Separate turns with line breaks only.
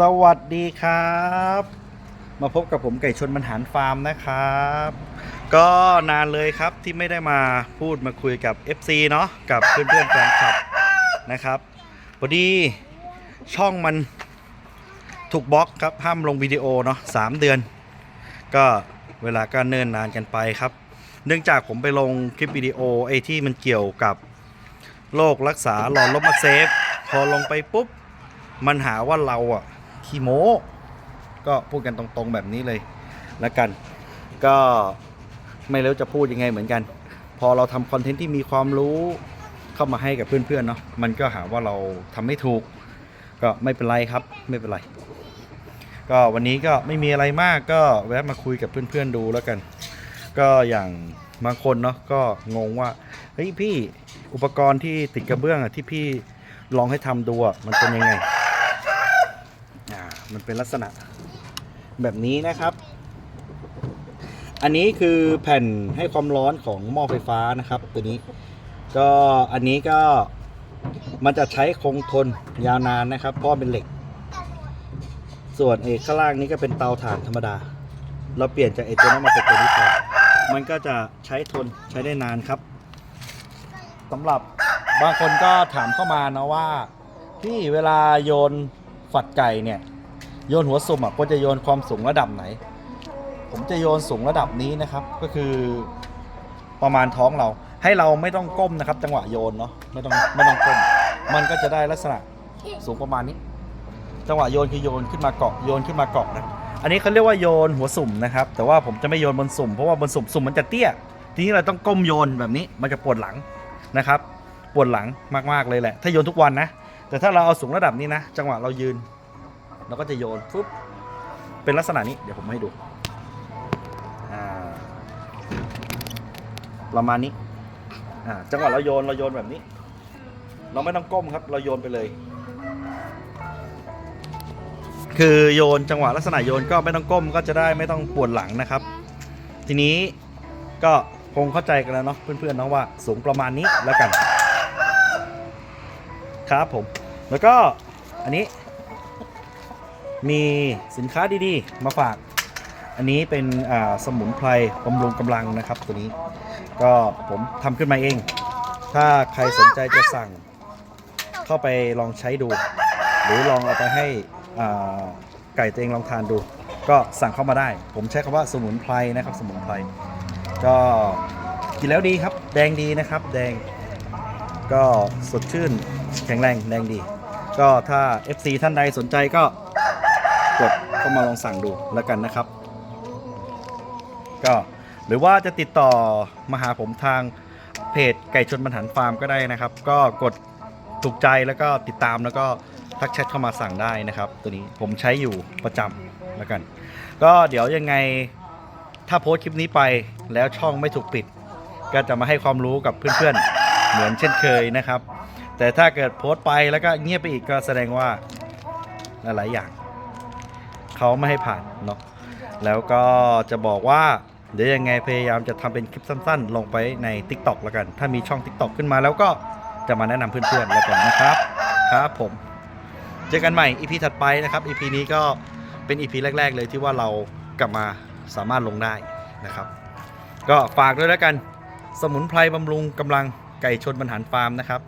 สวัสดีครับ มาพบกับผมไก่ชนบรรหารฟาร์มนะครับ ก็นานเลยครับที่ไม่ได้มาพูดมาคุยกับ FC เนาะกับเพื่อนๆแฟนคลับนะครับพอดีช่องมันถูกบล็อกครับห้ามลงวิดีโอเนาะสามเดือน ก็เวลาก็เนิ่นนานกันไปครับ เนื่องจากผมไปลงคลิปวิดีโอไอ้ที่มันเกี่ยวกับโรครักษาหลอดลมอักเสบพอลงไปปุ๊บ มันหาว่าเราอะ ขี้โม้ก็พูดกันตรงๆแบบนี้เลยแล้วกัน ก็ไม่รู้จะพูดยังไงเหมือนกัน พอเราทำคอนเทนต์ที่มีความรู้เข้ามาให้กับเพื่อนๆเนาะมันก็หาว่าเราทำไม่ถูก ก็ไม่เป็นไรครับไม่เป็นไร ก็วันนี้ก็ไม่มีอะไรมากก็แวะมาคุยกับเพื่อนๆดูแล้วกัน ก็อย่างบางคนเนาะก็งงว่าเฮ้ยพี่อุปกรณ์ที่ติดกระเบื้องอะที่พี่ลองให้ทำดูอะมันเป็นยังไง มันเป็นลักษณะแบบนี้นะครับ อันนี้คือแผ่นให้ความร้อนของหม้อไฟฟ้านะครับ ตัวนี้ ก็อันนี้ก็มันจะใช้คงทนยาวนานนะครับ เพราะเป็นเหล็ก ส่วนเอกข้างล่างนี้ก็เป็นเตาถ่านธรรมดา เราเปลี่ยนจากไอตัวนั้นมาเป็นตัวนี้แทนมันก็จะใช้ทนใช้ได้นานครับสำหรับบางคนก็ถามเข้ามานะว่าพี่เวลาโยนฝัดไก่เนี่ย โยนหัวสุ่มอะควรจะโยนความสูงระดับไหน ผมจะโยนสูงระดับนี้นะครับ ก็คือประมาณท้องเรา ให้เราไม่ต้องก้มนะครับ จังหวะโยนเนาะไม่ต้องไม่ต้องก้ม มันก็จะได้ลักษณะสูงประมาณนี้ จังหวะโยนคือโยนขึ้นมาเกาะโยนขึ้นมาเกาะนะอันนี้เขาเรียกว่าโยนหัวสุ่มนะครับ แต่ว่าผมจะไม่โยนบนสุ่มเพราะว่าบนสุ่มสุ่มมันจะเตี้ย ทีนี้เราต้องก้มโยนแบบนี้มันจะปวดหลังนะครับ ปวดหลังมากๆเลยแหละ ถ้าโยนทุกวันนะ แต่ถ้าเราเอาสูงระดับนี้นะ จังหวะเรายืน เราก็จะโยนปุ๊บเป็นลักษณะนี้เดี๋ยวผมให้ดูประมาณนี้จังหวะเราโยนเราโยนแบบนี้ เราไม่ต้องก้มครับ เราโยนไปเลย คือโยนจังหวะลักษณะโยนก็ไม่ต้องก้มก็จะได้ไม่ต้องปวดหลังนะครับ ทีนี้ก็คงเข้าใจกันแล้วเนาะเพื่อนๆเนาะว่าสูงประมาณนี้แล้วกัน ครับผม แล้วก็อันนี้ มีสินค้าดีๆ มาฝาก อันนี้เป็นสมุนไพรบำรุงกำลังนะครับตัวนี้ ก็ผมทำขึ้นมาเอง ถ้าใครสนใจจะสั่ง เข้าไปลองใช้ดู หรือลองเอาไปให้ไก่ตัวเองลองทานดู ก็สั่งเข้ามาได้ ผมใช้คำว่าสมุนไพรนะครับสมุนไพรก็กินแล้วดีครับ แดงดีนะครับ แดงก็สดชื่นแข็งแรงแดงดี ก็ถ้า FC ท่านใดสนใจก็ กดเข้ามาลองสั่งดูแล้วกันนะครับ ก็หรือว่าจะติดต่อมาหาผมทางเพจไก่ชนบรรหารฟาร์มก็ได้นะครับ ก็กดถูกใจแล้วก็ติดตามแล้วก็ทักแชทเข้ามาสั่งได้นะครับ ตัวนี้ผมใช้อยู่ประจำแล้วกัน ก็เดี๋ยวยังไงถ้าโพสต์คลิปนี้ไปแล้วช่องไม่ถูกปิด ก็จะมาให้ความรู้กับเพื่อนๆ เหมือนเช่นเคยนะครับ แต่ถ้าเกิดโพสต์ไปแล้วก็เงียบไปอีกก็แสดงว่าหลายๆอย่าง เขาไม่ให้ผ่านเนาะแล้วก็จะบอกว่าเดี๋ยวยังไงพยายามจะทำเป็นคลิปสั้น ๆ ลงไปใน TikTok แล้วกัน ถ้ามีช่อง TikTok ขึ้นมาแล้วก็จะมาแนะนำเพื่อนๆแล้วกันนะครับครับผม เจอกันใหม่ EP ถัดไปนะครับ EP นี้ก็เป็น EP แรก ๆ เลยที่ว่าเรากลับมาสามารถลงได้นะครับ ก็ฝากด้วยแล้วกัน สมุนไพรบำรุงกำลังไก่ชนบรรหารฟาร์มนะครับ